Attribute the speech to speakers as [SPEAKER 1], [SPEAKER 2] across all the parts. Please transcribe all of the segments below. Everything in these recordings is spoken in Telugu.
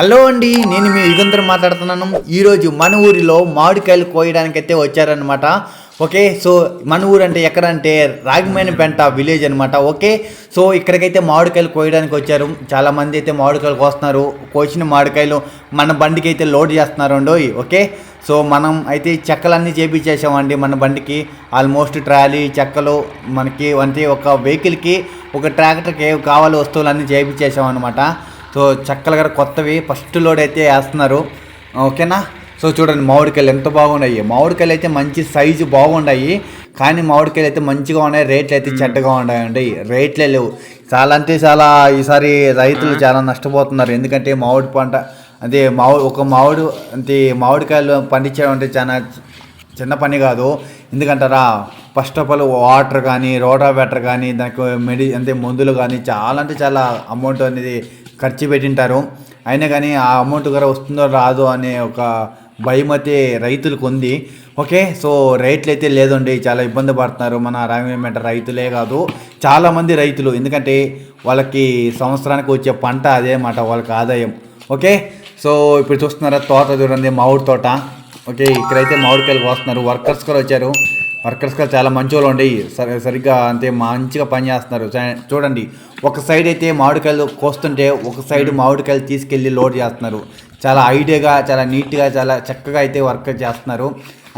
[SPEAKER 1] హలో అండి నేను మీ యుగంధర్ మాట్లాడుతున్నాను. ఈరోజు మన ఊరిలో మామిడికాయలు కోయడానికైతే వచ్చారనమాట ఓకే సో మన ఊరు అంటే ఎక్కడ అంటే విలేజ్ అనమాట ఓకే సో ఇక్కడికైతే మామిడికాయలు కోయడానికి వచ్చారు. చాలా మంది అయితే మామిడికాయలు కోస్తున్నారు. కోసిన మామిడికాయలు మన బండికి అయితే లోడ్ చేస్తున్నారు అండి ఓకే? సో మనం అయితే చెక్కలన్నీ చేపించేసామండి మన బండికి. ఆల్మోస్ట్ ట్రాలీ చెక్కలు మనకి అంటే ఒక వెహికల్కి ఒక ట్రాక్టర్కి కావాలి వస్తువులన్నీ చేపించేసాం అనమాట సో చెక్కలు గారు కొత్తవి ఫస్ట్ లోడ్ అయితే వేస్తున్నారు. ఓకేనా? సో చూడండి మామిడికాయలు ఎంత బాగున్నాయి. మామిడికాయలు అయితే మంచి సైజు బాగున్నాయి. కానీ మామిడికాయలు అయితే మంచిగా ఉన్నాయి రేట్లు అయితే చెడ్డగా ఉన్నాయండి. రేట్లే లేవు. చాలా అంటే చాలా ఈసారి రైతులు చాలా నష్టపోతున్నారు. ఎందుకంటే మామిడి పంట అదే మామిడి ఒక మామిడి అంటే మామిడికాయలు పండించడం అంటే చాలా చిన్న పని కాదు. ఎందుకంటారా? ఫస్ట్ ఆఫ్ ఆల్ వాటర్ కానీ రోటావేటర్ కానీ దానికి మెడి అంటే మందులు కానీ చాలా అంటే చాలా అమౌంట్ అనేది ఖర్చు పెట్టింటారు. అయినా కానీ ఆ అమౌంట్ కూడా వస్తుందో రాదో అనే ఒక భయం అయితే రైతులకు ఉంది. ఓకే సో రేట్లు అయితే లేదండి చాలా ఇబ్బంది పడుతున్నారు. మన రామేమేట రైతులే కాదు చాలామంది రైతులు. ఎందుకంటే వాళ్ళకి సంవత్సరానికి వచ్చే పంట అదే మాట వాళ్ళకి ఆదాయం. ఓకే సో ఇప్పుడు చూస్తున్నారా తోట చూడండి మామిడి తోట. ఓకే ఇక్కడైతే మామిడికాయలు కోస్తున్నారు వర్కర్స్ కూడా వచ్చారు. వర్కర్స్ కూడా చాలా మంచి వాళ్ళు ఉండి. సరి సరిగ్గా అంతే మంచిగా పని చేస్తున్నారు. చూడండి ఒక సైడ్ అయితే మామిడికాయలు కోస్తుంటే ఒక సైడ్ మామిడికాయలు తీసుకెళ్ళి లోడ్ చేస్తున్నారు. చాలా ఐడియాగా చాలా నీట్గా చాలా చక్కగా అయితే వర్క్ చేస్తున్నారు.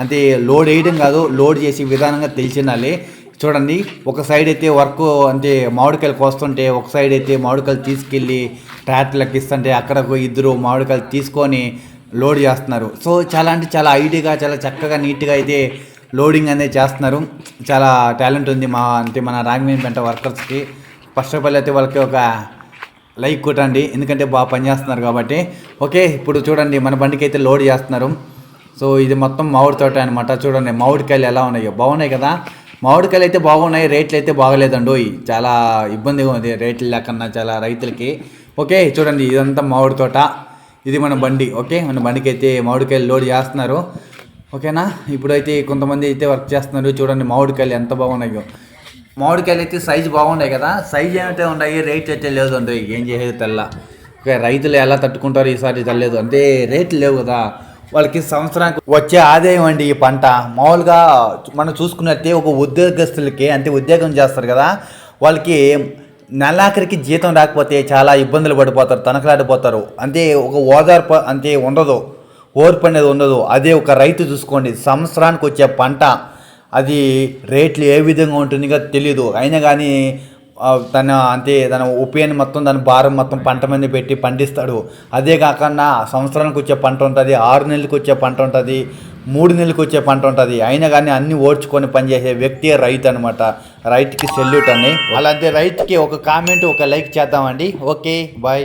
[SPEAKER 1] అంతే లోడ్ వేయడం కాదు లోడ్ చేసే విధానంగా తెలిసిండాలి. చూడండి ఒక సైడ్ అయితే వర్క్ అంటే మామిడికాయలు కోస్తుంటే ఒక సైడ్ అయితే మామిడికాయలు తీసుకెళ్ళి ట్రాక్టర్లకు ఇస్తుంటే అక్కడ ఇద్దరు మామిడికాయలు తీసుకొని లోడ్ చేస్తున్నారు. సో చాలా అంటే చాలా ఐడియాగా చాలా చక్కగా నీట్గా అయితే లోడింగ్ అనేది చేస్తున్నారు. చాలా టాలెంట్ ఉంది మా అంటే మన రాగమేని పెంట వర్కర్స్కి. ఫస్ట్ ఆఫ్ ఆల్ అయితే వాళ్ళకి ఒక లైక్ కొట్టండి. ఎందుకంటే బాగా పనిచేస్తున్నారు కాబట్టి. ఓకే ఇప్పుడు చూడండి మన బండికి అయితే లోడ్ చేస్తున్నారు. సో ఇది మొత్తం మామిడి తోట అనమాట చూడండి మామిడికాయలు ఎలా ఉన్నాయో. బాగున్నాయి కదా? మామిడికాయలు అయితే బాగున్నాయి రేట్లు అయితే బాగలేదండి చాలా ఇబ్బందిగా ఉంది రేట్లు లేకన్నా చాలా రైతులకి. ఓకే చూడండి ఇదంతా మామిడి తోట. ఇది మన బండి ఓకే? మన బండికి అయితే మామిడికాయలు లోడ్ చేస్తున్నారు. ఓకేనా? ఇప్పుడైతే కొంతమంది అయితే వర్క్ చేస్తున్నారు. చూడండి మామిడికాయలు ఎంత బాగున్నాయో. మామిడికాయలు అయితే సైజు బాగున్నాయి కదా. సైజు ఏమైతే ఉన్నాయి రేట్ అయితే లేదు అండి. ఏం చేసేది తెల్ల. ఓకే రైతులు ఎలా తట్టుకుంటారు ఈసారి తెల్లలేదు అంటే రేట్లు లేవు కదా. వాళ్ళకి సంవత్సరానికి వచ్చే ఆదాయం అండి ఈ పంట. మామూలుగా మనం చూసుకున్నట్టే ఒక ఉద్యోగస్తులకి అంటే ఉద్యోగం చేస్తారు కదా వాళ్ళకి నెలాఖరికి జీతం రాకపోతే చాలా ఇబ్బందులు పడిపోతారు తనకలాడిపోతారు. అంటే ఒక ఓదార్పు అంటే ఉండదు. ఓర్పు అనేది ఉండదు. అదే ఒక రైతు చూసుకోండి. సంవత్సరానికి వచ్చే పంట అది రేట్లు ఏ విధంగా ఉంటుందిగా తెలియదు అయినా కానీ తన అంతే తన ఉపయోగం మొత్తం దాని భారం మొత్తం పంట మీద పెట్టి పండిస్తాడు. అదే కాకుండా సంవత్సరానికి వచ్చే పంట ఉంటుంది. ఆరు నెలలకు వచ్చే పంట ఉంటుంది. మూడు నెలలకు వచ్చే పంట ఉంటుంది. అయినా కానీ అన్ని ఓడ్చుకొని పనిచేసే వ్యక్తి రైతు అనమాట రైతుకి సెల్యూట్ అని అలాంటి రైతుకి ఒక కామెంట్ ఒక లైక్ చేద్దామండి. Okay bye